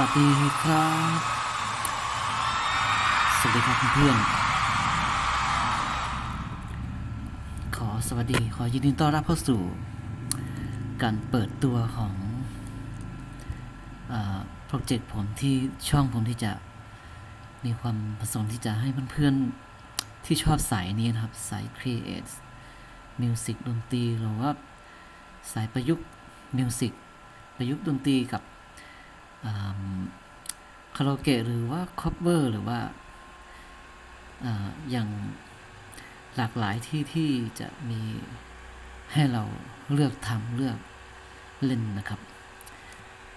วัสดีครับ สวัสดีครับเพื่อนๆขอสวัสดี ขอยินดีต้อนรับเข้าสู่ การเปิดตัวของโปรเจกต์ผมที่ช่องผมที่จะมีความประสงค์ที่จะให้เพื่อนๆที่ชอบสายนี้นะครับ สาย Create Music ดนตรีหรือว่าสายประยุกต์ Music ประยุกต์ดนตรีกับ คาราโอเกะหรือว่าคอปเวอร์หรือว่าอาอย่างหลากหลายที่ที่จะมีให้เราเลือกทำเลือกเล่นนะครับ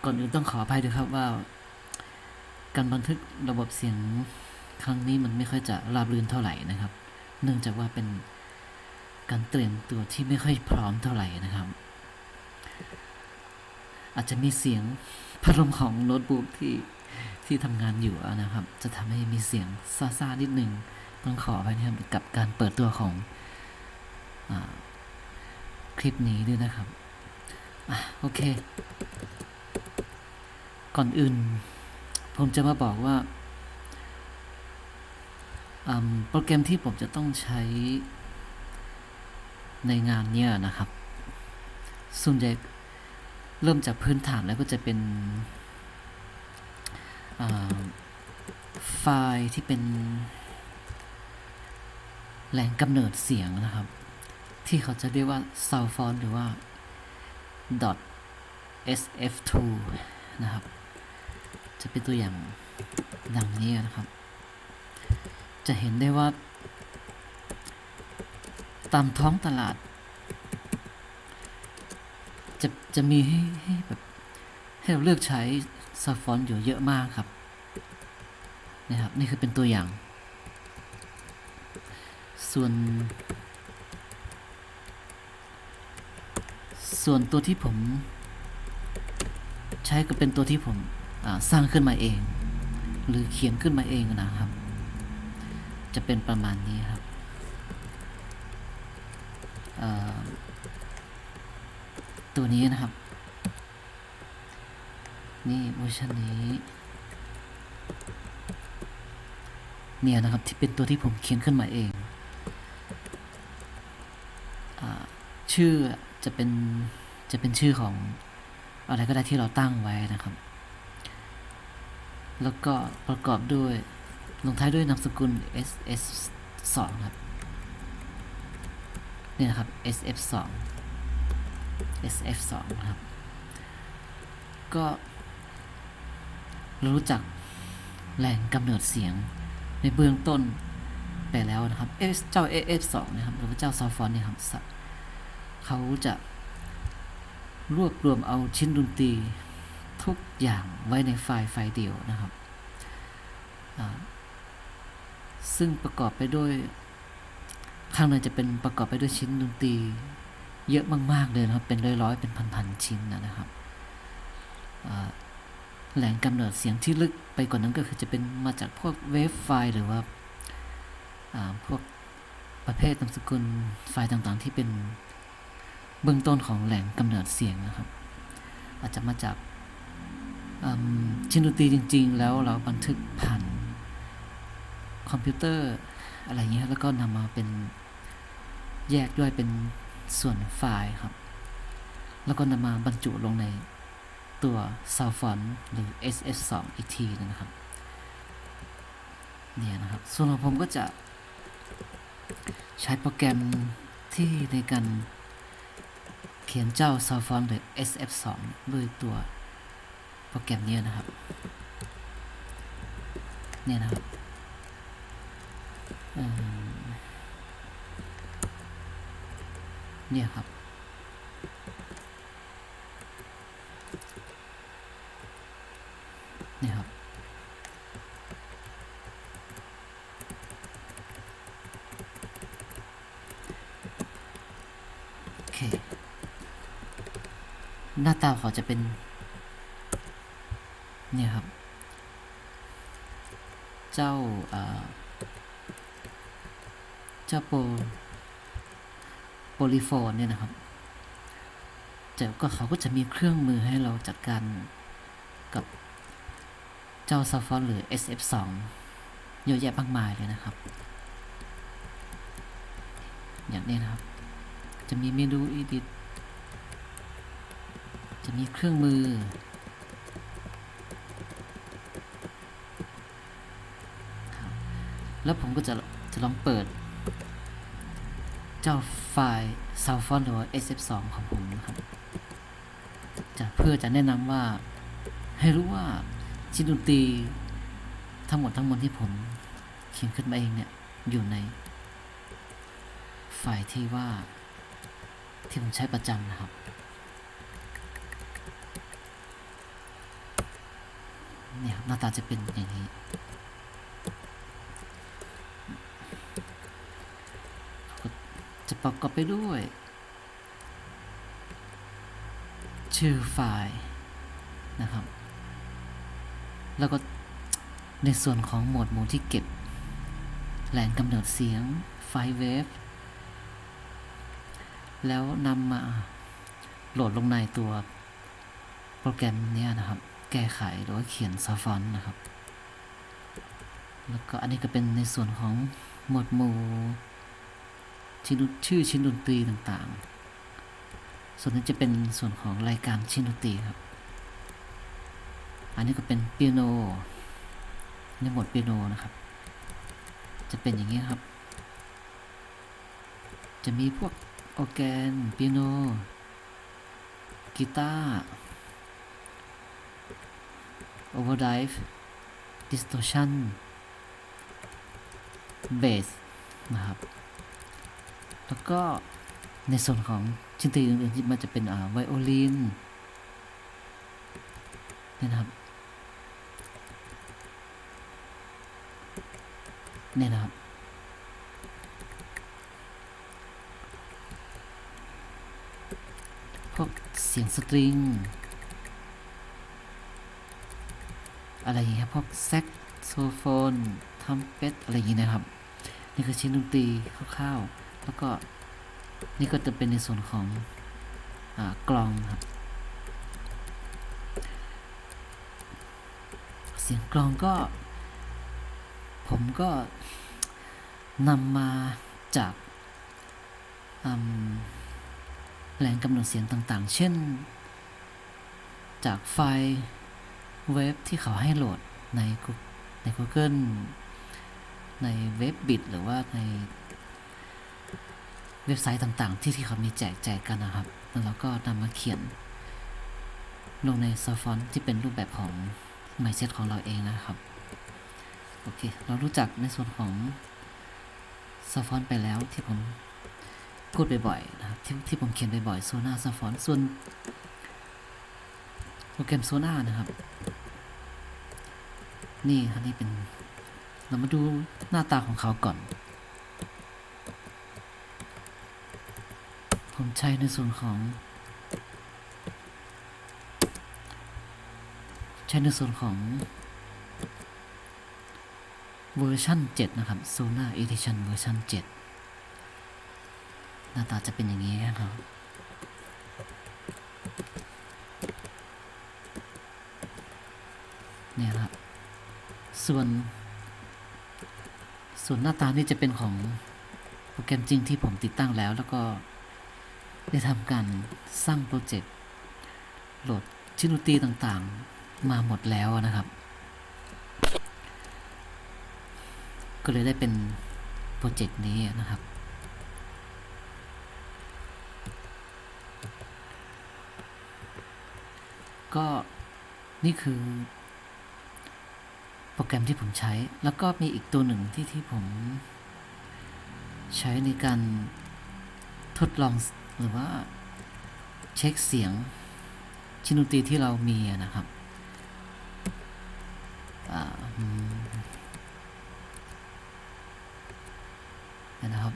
ก่อนอื่นต้องขออภัยด้วยครับว่า การบันทึกระบบเสียงครั้งนี้มันไม่ค่อยจะราบรื่นเท่าไหร่นะครับ เนื่องจากว่าเป็นการเตรียมตัวที่ไม่ค่อยพร้อมเท่าไหร่นะครับ อาจจะมีเสียงพัดลมของโน้ตบุ๊กที่ที่ทำงานอยู่นะครับ จะทำให้มีเสียงซ่าๆนิดนึงต้องขอไปนะครับกับการเปิดตัวของอคลิปนี้ด้วยนะครับอโอเค ก่อนอื่น ผมจะมาบอกว่าโปรแกรมที่ผมจะต้องใช้ในงานเนี้ยนะครับ ส่วนใหญ่ เริ่มจากพื้นฐานแล้วก็จะเป็นไฟล์ที่เป็นแหล่งกำเนิดเสียงนะครับ ที่เขาจะเรียกว่า sound font หรือว่า .sf2 นะครับ จะเป็นตัวอย่างดังนี้นะครับ จะเห็นได้ว่า ตามท้องตลาด จะจะมีให้ให้แบบให้เราเลือกใช้ซาฟอนต์อยู่เยอะมากครับนะครับ นี่คือเป็นตัวอย่าง ส่วน ส่วนตัวที่ผม ใช้ก็เป็นตัวที่ผมสร้างขึ้นมาเอง หรือเขียนขึ้นมาเองนะครับ จะเป็นประมาณนี้ครับ ตัวนี้นะครับ นี่เวอร์ชันนี้เนี่ยนะครับที่เป็นตัวที่ผมเขียนขึ้นมาเองอชื่อจะเป็นจะเป็นชื่อของอะไรก็ได้ที่เราตั้งไว้นะครับ แล้วก็ประกอบด้วยลงท้ายด้วยนามสกุล ss 2ครับ นี่นะครับ sf 2 sf 2 นะครับ ก็รู้จักแหล่งกำเนิดเสียงในเบื้องต้นไปแล้วนะครับเจ้า AF2 นะครับหรือว่าเจ้าซอฟอนเนี่ยครับเขาจะรวบรวมเอาชิ้นดนตรีทุกอย่างไว้ในไฟล์ไฟล์เดียวนะครับ ซึ่งประกอบไปด้วย ข้างในจะเป็นประกอบไปด้วยชิ้นดนตรี เยอะมากๆเลยนะครับเป็นร้อยๆเป็นพันๆชิ้นนะครับแหล่งกำเนิดเสียงที่ลึกไปกว่านั้นก็คือจะเป็นมาจากพวกเวฟไฟล์หรือว่าพวกประเภทนามสกุลไฟล์ต่างๆ ที่เป็นเบื้องต้นของแหล่งกำเนิดเสียงนะครับ อาจจะมาจากชิ้นดนตรีจริง ๆ แล้วเราบันทึกผ่านคอมพิวเตอร์อะไรเงี้ยแล้วก็นำมาเป็นแยกย่อยเป็น ส่วนไฟล์ครับ แล้วก็นำมาบรรจุลงในตัว s o u n d f o n หรือ SF2 อีกทีนะครับ เนี่ยนะครับ ส่วนของผมก็จะใช้โปรแกรมที่ในการเขียนเจ้า s o u n d f o n หรือ SF2 ด้วยตัวโปรแกรมนี้นะครับ เนี่ยนะครับ เนี่ยครับนี่ครับ โอเค หน้าตาเขาจะเป็น เนี่ยครับ เจ้าเจ้าโป ลิโฟนเนี่ยนะครับแต่ก็เขาก็จะมีเครื่องมือให้เราจัดการกับเจ้าซาฟอนหรือ SF2 เยอะแยะมากมายเลยนะครับ อย่างนี้นะครับ จะมีเมนู edit จะมีเครื่องมือ แล้วผมก็จะจะลองเปิด เจ้าไฟล์ s o u n d f o n หรือว่า SF2 ของผมนะครับจะเพื่อจะแนะนำว่า ให้รู้ว่าชิ้นดนตรีทั้งหมดทั้งมวลที่ผมเขียนขึ้นมาเองเนี่ย อยู่ในไฟล์ที่ว่าที่ผมใช้ประจำนะครับ เนี่ยครับหน้าตาจะเป็นอย่างนี้ จะ ประกอบไปด้วย ชื่อไฟล์นะครับ แล้วก็ในส่วนของโหมดหมู่ที่เก็บ แหล่งกำเนิดเสียงไฟล์เวฟแล้วนำมาโหลดลงในตัวโปรแกรมนี้นะครับ แก้ไขหรือว่าเขียนซอฟอนนะครับ แล้วก็อันนี้ก็เป็นในส่วนของหมวดหมู่ ชิ้นชื่อชิ้นดนตรีต่างๆ ส่วนนี้จะเป็นส่วนของรายการชิ้นดนตรีครับ อันนี้ก็เป็นเปียโนในหมวดเปียโนนะครับ จะเป็นอย่างนี้ครับ จะมีพวกออแกนเปียโนกีตาร์ overdrive distortion bass นะครับ แล้วก็ในส่วนของชิ้นดนตรีอื่นๆที่มันจะเป็นอ่าไวโอลินนี่นะครับเนี่ยนะครับ พวกเสียงสตริง อะไรอย่างเงี้ยพวกแซกโซโฟนทัมเป็ตอะไรอย่างเงี้ยนะครับ นี่คือชิ้นดนตรีคร่าวๆ แล้วก็นี่ก็จะเป็นในส่วนของอกลองครับ เสียงกลองก็ ผมก็นำมาจากแหล่งกำหนดเสียงต่างๆ เช่น จากไฟล์เว็บที่เขาให้โหลดในใน Google ในเว็บบิดหรือว่าใน เว็บไซต์ต่างๆ ที่ที่เขามีแจกแจกกันนะครับ แล้วเราก็นำมาเขียน ลงในซอฟอนที่เป็นรูปแบบของ mindset ของเราเองนะครับ โอเค เรารู้จักในส่วนของซอฟอนไปแล้วที่ผมพูดบ่อยๆนะครับที่ที่ผมเขียนบ่อยๆโซน่าซอฟอนส่วนโปรแกรมโซน่านะครับ นี่ครับนี่เป็น เรามาดูหน้าตาของเขาก่อน ผมใช้ในส่วนของ ใช้ในส่วนของเวอร์ชัน7 นะครับ Sonar Edition เวอร์ชัน7 หน้าตาจะเป็นอย่างนี้ครับ เนี่ยครับ ส่วน ส่วนหน้าตานี่จะเป็นของโปรแกรมจริงที่ผมติดตั้งแล้วแล้วก็ ได้ทำการสร้างโปรเจกต์โหลดชิ้นดนตรีต่างๆ มาหมดแล้วนะครับ ก็เลยได้เป็นโปรเจกต์นี้นะครับ ก็นี่คือโปรแกรมที่ผมใช้ แล้วก็มีอีกตัวหนึ่งที่ที่ผม ใช้ในการทดลอง หรือว่าเช็คเสียงชิ้นดนตรีที่เรามีนะครับนะครับ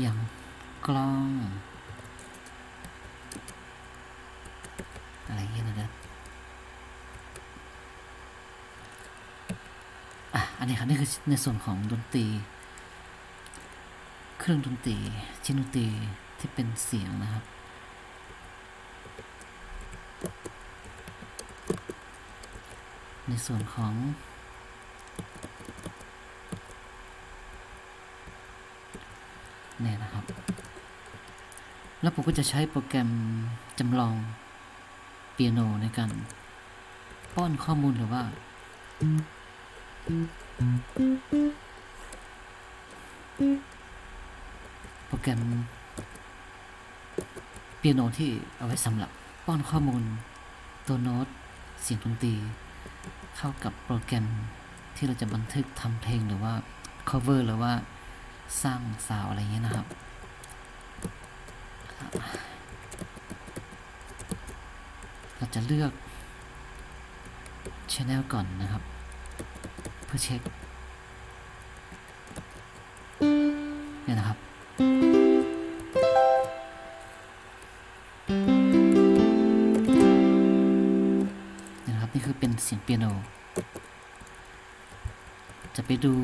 อย่างกล้อง นนี้ครับนี่คือในส่วนของดนตรี เครื่องดนตรีชิ้นดนตรีที่เป็นเสียงนะครับในส่วนของนี่นะครับ แล้วผมก็จะใช้โปรแกรมจำลองเปียโนในการป้อนข้อมูลหรือว่า Thank. โปรแกรมเปียโนที่เอาไว้สำหรับป้อนข้อมูล ตัวโน้ตเสียงดนตรีเข้ากับโปรแกรมที่เราจะบันทึกทำเพลงหรือว่า cover หรือว่าสร้างซาวอะไรอย่างเงี้ยนะครับ เราจะเลือก Channel ก่อนนะครับ พื่อเช็คเนี่ยนะครับ นี่นะครับ นี่คือเป็นเสียงเปียโน จะไปดู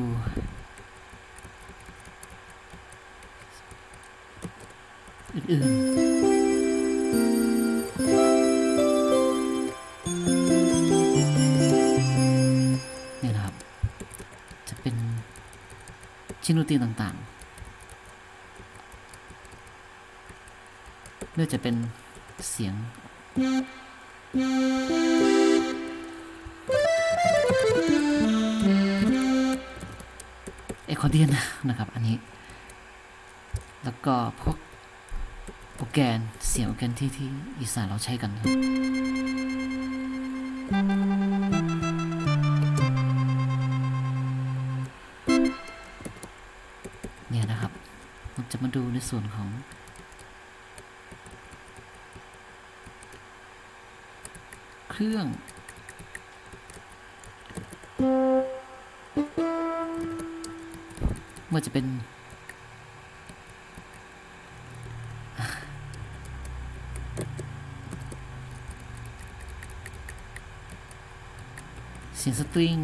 อื่น ดนตรีต่างๆเนื่อจะเป็นเสียงเอคอเดียนนะครับ อันนี้ แล้วก็พวกโอร์แกนเสียงโอร์แกนที่ที่อีสานเราใช้กันครับ จะมาดูในส่วนของ เครื่องเมื่อจะเป็น เสียงสตริง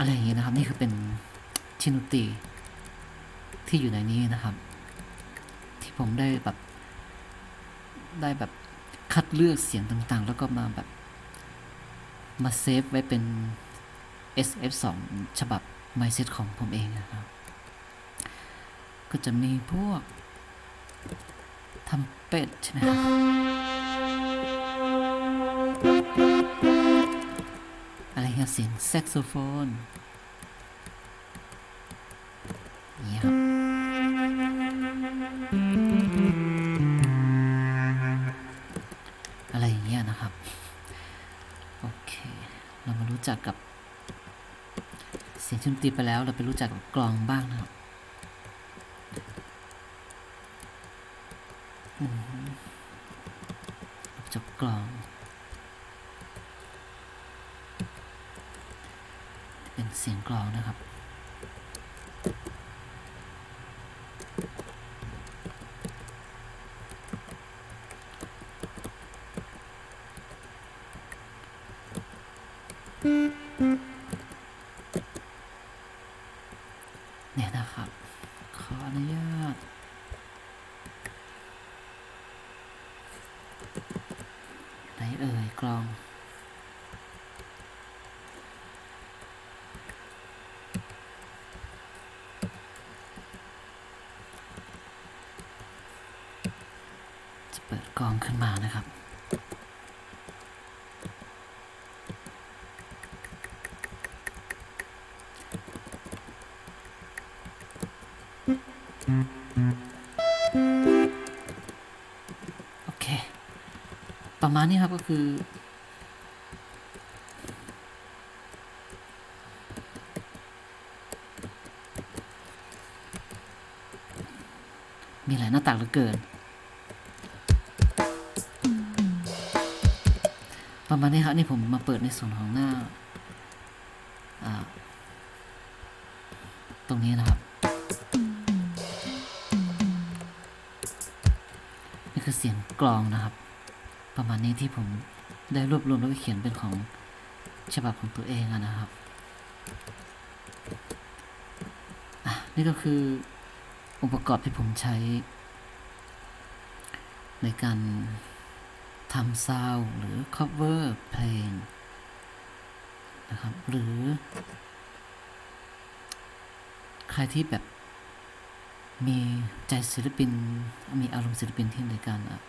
อะไรอย่างนี้นะครับ นี่คือเป็นชิ้นดนตรีที่อยู่ในนี้นะครับ ที่ผมได้แบบ ได้แบบคัดเลือกเสียงต่างๆ แล้วก็มาแบบ มาเซฟไว้เป็น SF2 ฉบับ MySet ของผมเองนะครับ ก็จะมีพวกทำเป็ดใช่ไหมครับ อะเสียงแซกโซโฟนอย่ครับอะไรอย่างเงี้ยนะครับ โอเค เรามารู้จักกับ เสียงดนตีไปแล้วเราไปรู้จักกับกลองบ้างนะครับจักกลอง เป็นเสียงกลองนะครับ เนี่ยนะครับ ขออนุญาต ไหนเอ่ยกลอง จะเปิดกลองขึ้นมานะครับ โอเค ประมาณนี้ครับก็คือมีหลายหน้าต่างเหลือเกิน ประมาณนี้ครับ นี่ผมมาเปิดในส่วนของหน้า ตรงนี้นะครับ กลองนะครับ ประมาณนี้ที่ผมได้รวบรวมแล้วก็เขียนเป็นของฉบับของตัวเองนะครับนี่ก็คือองค์ประกอบที่ผมใช้ ในการทำซาวด์หรือ cover เพลงนะครับ หรือ ใครที่แบบมีใจศิลปิน มีอารมณ์ศิลปินที่ในการอะ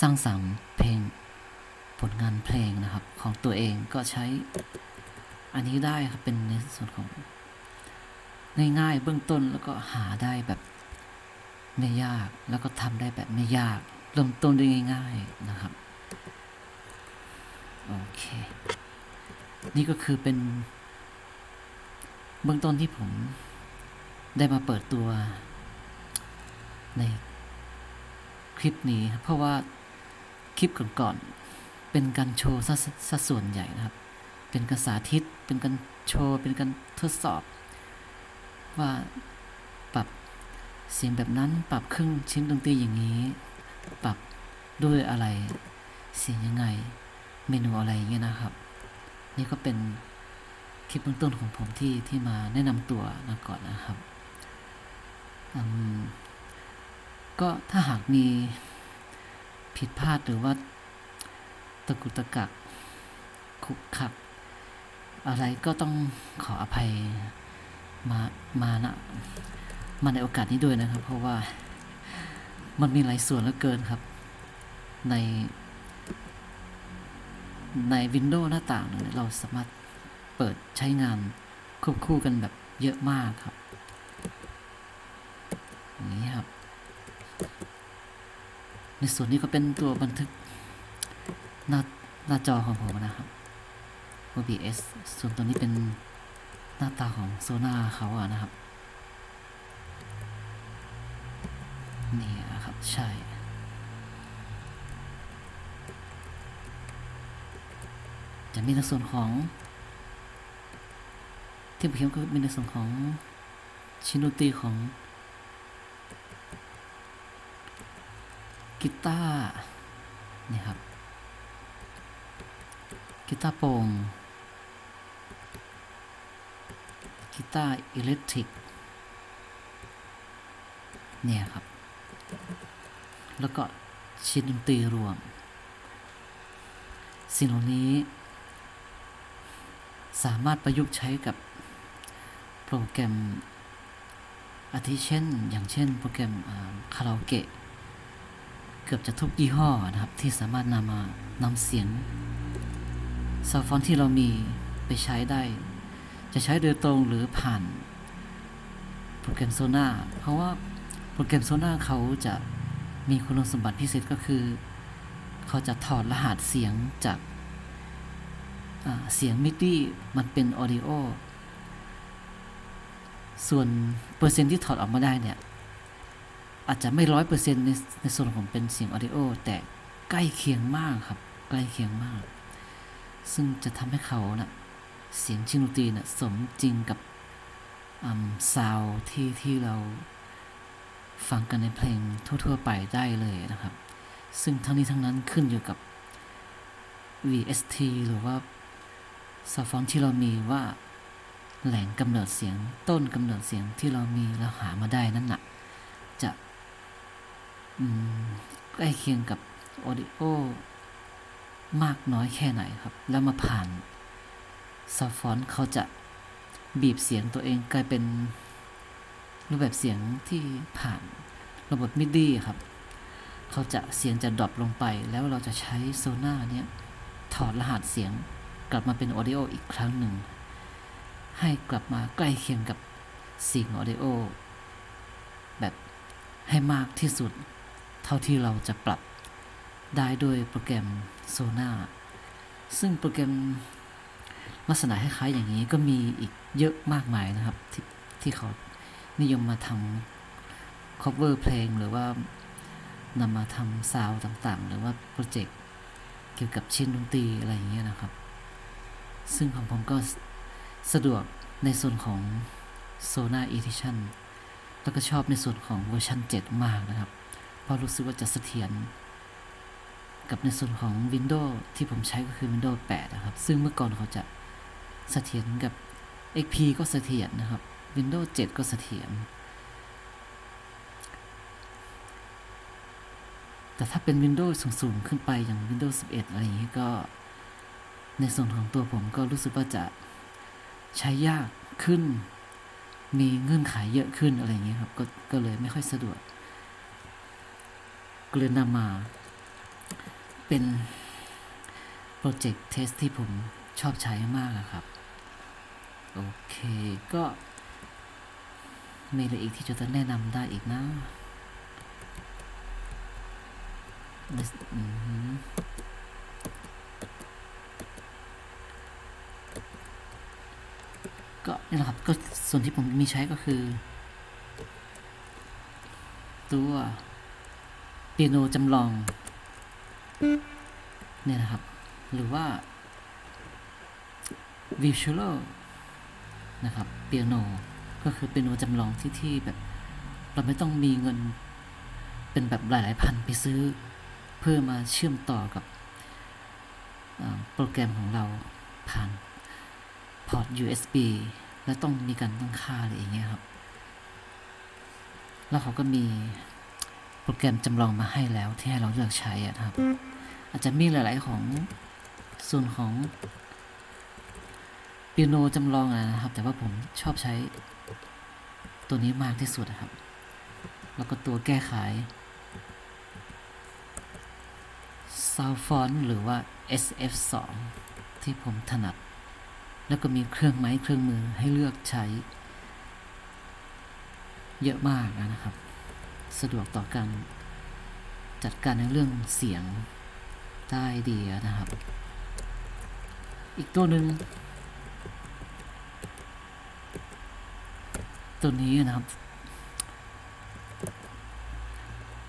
สร้างสรรค์เพลงผลงานเพลงนะครับ ของตัวเองก็ใช้อันนี้ได้ครับเป็นในส่วนของ ง่ายๆเบื้องต้นแล้วก็หาได้แบบไม่ยากแล้วก็ทำได้แบบไม่ยากเริ่มต้นได้ง่าย ๆนะครับโอเค นี่ก็คือเป็น เบื้องต้นที่ผมได้มาเปิดตัวในคลิปนี้ เพราะว่า คลิปก่อนๆเป็นการโชว์ซะส่วนใหญ่นะครับ เป็นการสาธิต เป็นการโชว์ เป็นการทดสอบ ว่าปรับเสียงแบบนั้น ปรับครื่งชิ้นดนตรีอย่างนี้ ปรับด้วยอะไร เสียงยังไง เมนูอะไรอย่างเงี้ยนะครับ นี่ก็เป็นคลิปเบื้องต้นของผมที่ที่มาแนะนำตัวนะก่อนนะครับอืมก็ถ้าหากมี ผิดพลาดหรือว่าตะกุตะกักขุกขัก อะไรก็ต้องขออภัยมามานะมาในโอกาสนี้ด้วยนะครับ เพราะว่ามันมีหลายส่วนเหลือเกินครับ ใน ใน Windows หน้าต่างเนี่ยเราสามารถเปิดใช้งานควบคู่กันแบบเยอะมากครับ อย่างนี้ครับ ในส่วนนี้ก็เป็นตัวบันทึกหน้าหน้าจอของผมนะครับ OBS ส่วนตัวนี้เป็นหน้าตาของโซน่าเขาอะนะครับ นี่นะครับ ใช่ จะมีในส่วนของที่ผมเขียนก็มีในส่วนของชินดนตีของ กีตาร์นี่ครับกีตาร์โปร่งกีตาร์อิเล็กทริกเนี่ยครับ แล้วก็ชิ้นดนตรีรวม สิ่งเหล่านี้ สามารถประยุกต์ใช้กับโปรแกรมอาทิเช่น อย่างเช่นโปรแกรมคาราโอเกะ เกือบจะทุกยี่ห้อนะครับ ที่สามารถนำมานำเสียงซาวฟอนที่เรามีไปใช้ได้ จะใช้โดยตรงหรือผ่านโปรแกรมโซนาเพราะว่าโปรแกรมโซนาเขาจะมีคุณสมบัติพิเศษก็คือ เขาจะถอดรหัสเสียงจากเสียงมิดี้มันเป็นออดิโอส่วนเปอร์เซ็นต์ที่ถอดออกมาได้เนี่ย อาจจะไม่ร้อยเปอร์เซ็นต์ในในส่วนของเป็นเสียงออดิโอแต่ใกล้เคียงมากครับ ใกล้เคียงมาก ซึ่งจะทำให้เขานะ่ะเสียงชินดนตรีนะ่ะสมจริงกับซาวที่ที่เราฟังกันในเพลงทั่ว ๆ ไปได้เลยนะครับ ซึ่งทั้งนี้ทั้งนั้นขึ้นอยู่กับ VST หรือว่าซาวฟอนที่เรามีว่าแหล่งกำเนิดเสียงต้นกำเนิดเสียงที่เรามีเราหามาได้นั่นนะจะ ใกล้เคียงกับออดิโอมากน้อยแค่ไหนครับ แล้วมาผ่านซาวฟอนเขาจะบีบเสียงตัวเองกลายเป็นรูปแบบเสียงที่ผ่านระบบมิดี้ครับ เขาจะเสียงจะดรอปลงไป แล้วเราจะใช้โซน่าเนี้ยถอดรหัสเสียงกลับมาเป็นออดิโออีกครั้งหนึ่ง ให้กลับมาใกล้เคียงกับเสียงออดิโอแบบให้มากที่สุด เท่าที่เราจะปรับได้ด้วยโปรแกรม Sona ซึ่งโปรแกรมลักษณะคล้ายๆอย่างนี้ก็มีอีกเยอะมากมายนะครับ ที่ที่เขานิยมมาทำ cover เพลงหรือว่านำมาทำซาวต่างๆ หรือว่าโปรเจกต์เกี่ยวกับชิ้นดนตรีอะไรอย่างเงี้ยนะครับ ซึ่งของผมก็สะดวกในส่วนของ Sona Edition แล้วก็ชอบในส่วนของเวอร์ชัน7 มากนะครับ ราะรู้สึกว่าจะเสถียรกับในส่วนของ Windows ที่ผมใช้ก็คือ Windows 8 นะครับ ซึ่งเมื่อก่อนเขาจะเสถียรกับ XP ก็เสถียรนะครับ Windows 7 ก็เสถียร แต่ถ้าเป็น Windows สูงๆ ขึ้นไปอย่าง Windows 11 อะไรอย่างนี้ก็ ในส่วนของตัวผมก็รู้สึกว่าจะใช้ยากขึ้น มีเงื่อนไขเยอะขึ้นอะไรอย่างนี้ครับ ก็ก็เลยไม่ค่อยสะดวก กลยนนำมา เป็นโปรเจกต์เทสที่ผมชอบใช้มากอะครับ โอเคก็มีอะไรอีกที่จะแนะนำได้อีกนะก็นี่แหละครับก็ส่วนที่ผมมีใช้ก็คือ ตัว ปียโนจำลอง เนี่ยนะครับ หรือว่า visual นะครับเปียโนก็คือเปียโนจำลองที่ที่แบบ เราไม่ต้องมีเงินเป็นแบบหลายๆพันไปซื้อ เพื่อมาเชื่อมต่อกับโปรแกรมของเราผ่านพอร์ต USB และต้องมีการตั้งค่าอะไรอย่างเงี้ยครับ แล้วเขาก็มี รแกรมจำลองมาให้แล้วที่ให้เราเลือกใช้อะนะครับ อาจจะมีหลาย ๆ ของส่วนของเปียโนจำลองอะนะครับ แต่ว่าผมชอบใช้ตัวนี้มากที่สุดอะครับ แล้วก็ตัวแก้ไข Sound Font หรือว่า SF2 ที่ผมถนัด แล้วก็มีเครื่องไม้เครื่องมือให้เลือกใช้ เยอะมากนะครับ สะดวกต่อการจัดการในเรื่องเสียงได้ดีนะครับ อีกตัวหนึ่งตัวนี้นะครับ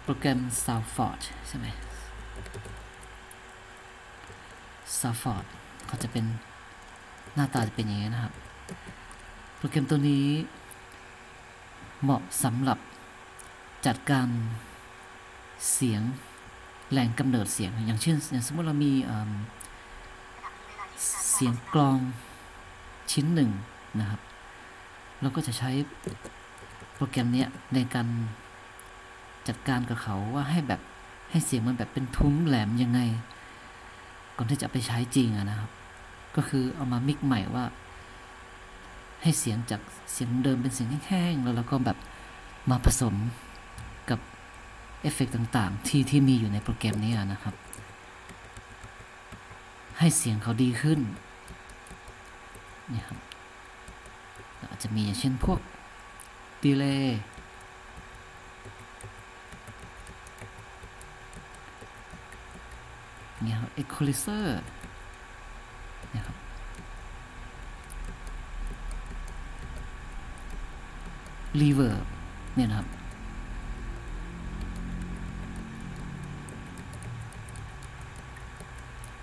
โปรแกรม Soundfort ใช่ไหม Soundfort เขาจะเป็นหน้าตาจะเป็นอย่างนี้นะครับ โปรแกรมตัวนี้เหมาะสำหรับ จัดการเสียงแหล่งกำเนิดเสียง อย่างเช่นอย่างสมมติเรามีเเสียงกลองชิ้นหนึ่งนะครับ เราก็จะใช้โปรแกรมนี้ในการจัดการกับเขาว่าให้แบบให้เสียงมันแบบเป็นทุ้มแหลมยังไง ก่อนที่จะไปใช้จริงะนะครับ ก็คือเอามามิกใหม่ว่า ให้เสียงจากเสียงเดิมเป็นเสียงแห้งๆแล้วเราก็แบบมาผสม กับเอฟเฟกต์ต่างๆ ที่ที่มีอยู่ในโปรแกรมนี้นะครับ ให้เสียงเขาดีขึ้นนี่ครับอาจจะมีอย่างเช่นพวกดีเลย์นี่ครับ equalizer เนี่ยครับ reverb เนี่ยนะครับ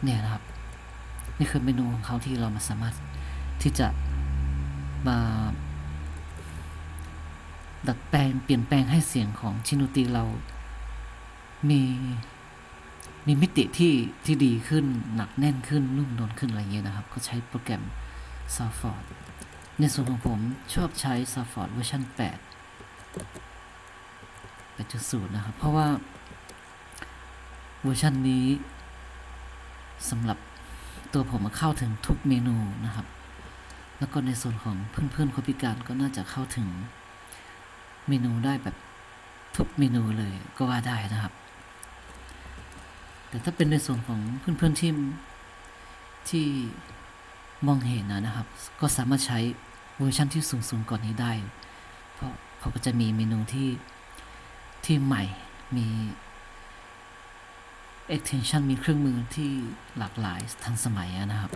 เนี่ยนะครับ นี่คือเมนูของเขาที่เรามาสามารถที่จะมาดัดแปลงเปลี่ยนแปลงให้เสียงของชินุตีเรา มีมีมิติที่ที่ดีขึ้นหนักแน่นขึ้นนุ่มนวลขึ้นอะไรเงี้ยนะครับ ก็ใช้โปรแกรม s o f o r d ในส่วนของผมชอบใช้ s o f o r d เวอร์ชัน8 8.0 นะครับ เพราะว่าเวอร์ชันนี้ สำหรับตัวผมเข้าถึงทุกเมนูนะครับ แล้วก็ในส่วนของเพื่อนๆคนพิการก็น่าจะเข้าถึงเมนูได้แบบทุกเมนูเลยก็ว่าได้นะครับ แต่ถ้าเป็นในส่วนของเพื่อนๆที่ที่มองเห็นนะนะครับ ก็สามารถใช้เวอร์ชันที่สูงๆก่อนนี้ได้ เพราะเขาก็จะมีเมนูที่ที่ใหม่มี extension มีเครื่องมือที่หลากหลายทันสมัยนะครับ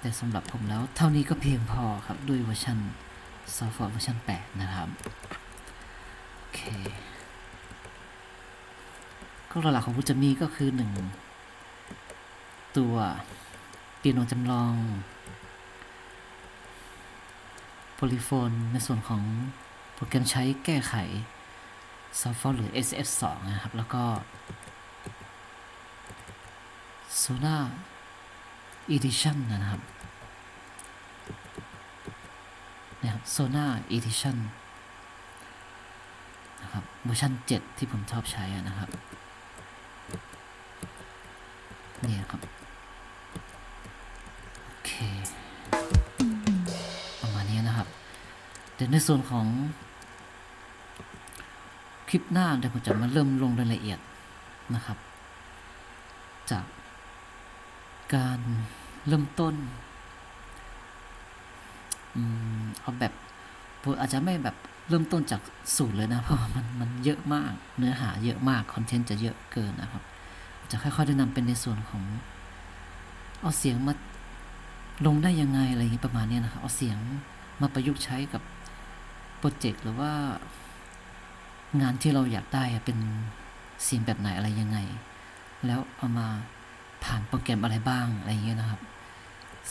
แต่สำหรับผมแล้วเท่านี้ก็เพียงพอครับ ด้วยเวอร์ชัน Software เวอร์ชัน8 นะครับ โอเค ก็หลักของคุจะมีก็คือ 1 ตัวเปียโนจำลองโพลิโฟนในส่วนของโปรแกรมใช้แก้ไข Software หรือ SF2 นะครับ แล้วก็ Sonar Edition นะครับนะครับ Sonar Edition นะครับเวอร์ชัน7 ที่ผมชอบใช้นะครับเนี่ยครับ โอเค ประมาณนี้นะครับ เดี๋ยวในส่วนของคลิปหน้าเดี๋ยวผมจะมาเริ่มลงรายละเอียดนะครับ จาก การเริ่มต้นอเอาแบบอาจจะไม่แบบเริ่มต้นจากศูนย์เลยนะ เพราะมันมันเยอะมากเนื้อหาเยอะมาก คอนเทนต์จะเยอะเกินนะครับ จะค่อยๆแนะนำเป็นในส่วนของ เอาเสียงมาลงได้ยังไงอะไรอย่างนี้ประมาณนี้นะครับ เอาเสียงมาประยุกต์ใช้กับโปรเจกต์หรือว่างานที่เราอยากได้เป็นเสียงแบบไหนอะไรยังไง แล้วเอามา ผ่านโปรแกรมอะไรบ้างอะไรอย่างเงี้ยนะครับ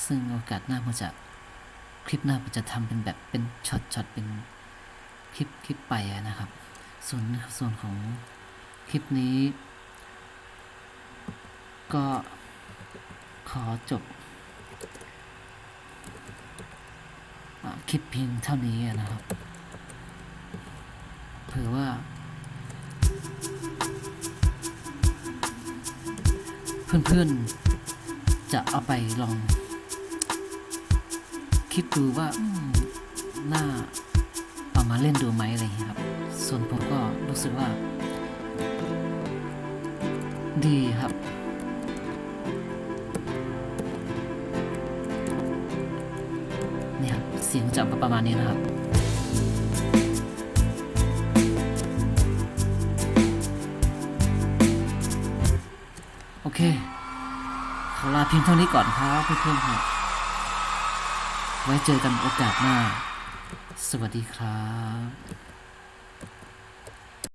ซึ่งโอกาสหน้ามันจะคลิปหน้ามันจะทำเป็นแบบเป็นช็อตช็อตเป็นคลิปคลิปไปนะครับ ส่วนส่วนของคลิปนี้ ก็ขอจบอคลิปเพียงเท่านี้นะครับ เผื่อว่า เพื่อนๆ จะเอาไปลอง คิดดูว่าอืมน่าเอามาเล่นดูไหมอะไรอย่างเงี้ยครับ ส่วนผมก็รู้สึกว่า ดีครับเนี่ยเสียงจะประมาณนี้นะครับ เพียงเท่านี้ก่อนครับเพื่อนๆครับ ไว้เจอกันโอกาสหน้า สวัสดีครับ